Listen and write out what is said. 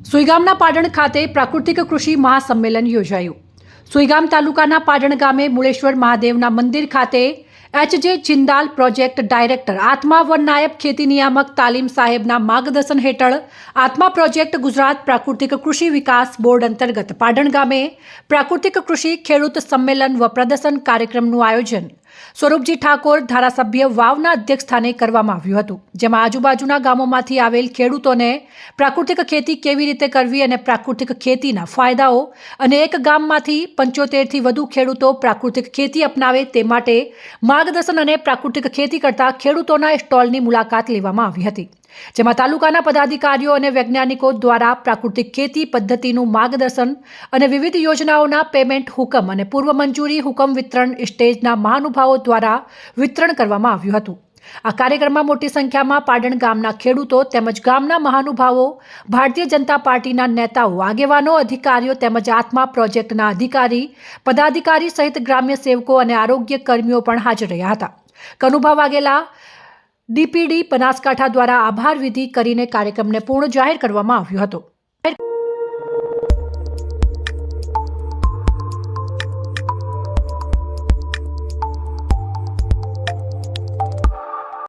સુઈગામના પાટણ ખાતે પ્રાકૃતિક કૃષિ મહાસંમેલન યોજાયું. સુઈગામ તાલુકાના પાટણ ગામે મુળેશ્વર મહાદેવના મંદિર ખાતે H J Jindal project director આત્મા વન નાયબ ખેતી નિયામક તાલીમ સાહેબના માર્ગદર્શન હેઠળ આત્મા પ્રોજેક્ટ ગુજરાત પ્રાકૃતિક કૃષિ વિકાસ બોર્ડ અંતર્ગત પાટણ ગામે પ્રાકૃતિક કૃષિ ખેડૂત સંમેલન વ પ્રદર્શન કાર્યક્રમનું આયોજન સ્વરૂપજી ઠાકોર ધારાસભ્ય વાવના અધ્યક્ષ સ્થાને કરવામાં આવ્યું હતું, જેમાં આજુબાજુના ગામોમાંથી આવેલ ખેડૂતોને પ્રાકૃતિક ખેતી કેવી રીતે કરવી અને પ્રાકૃતિક ખેતીના ફાયદાઓ અને એક ગામમાંથી પંચોતેરથી વધુ ખેડૂતો પ્રાકૃતિક ખેતી અપનાવે તે માટે માર્ગદર્શન અને પ્રાકૃતિક ખેતી કરતા ખેડૂતોના સ્ટોલની મુલાકાત લેવામાં આવી હતી. જેમાં તાલુકાના પદાધિકારીઓ અને વૈજ્ઞાનિકો દ્વારા પ્રાકૃતિક ખેતી પદ્ધતિનું માર્ગદર્શન અને વિવિધ યોજનાઓના પેમેન્ટ હુકમ અને પૂર્વ મંજૂરી હુકમ વિતરણ સ્ટેજના મહાનુભાવો દ્વારા વિતરણ કરવામાં આવ્યું હતું. આ કાર્યક્રમમાં મોટી સંખ્યામાં પાટણ ગામના ખેડૂતો તેમજ ગામના મહાનુભાવો, ભારતીય જનતા પાર્ટીના નેતાઓ, આગેવાનો, અધિકારીઓ તેમજ આત્મા પ્રોજેક્ટના અધિકારી, પદાધિકારી સહિત ગ્રામ્ય સેવકો અને આરોગ્ય કર્મીઓ પણ હાજર રહ્યા હતા. કનુભા વાઘેલા ડીપીડી બનાસકાંઠા દ્વારા આભાર વિધિ કરીને કાર્યક્રમને પૂર્ણ જાહેર કરવામાં આવ્યો હતો.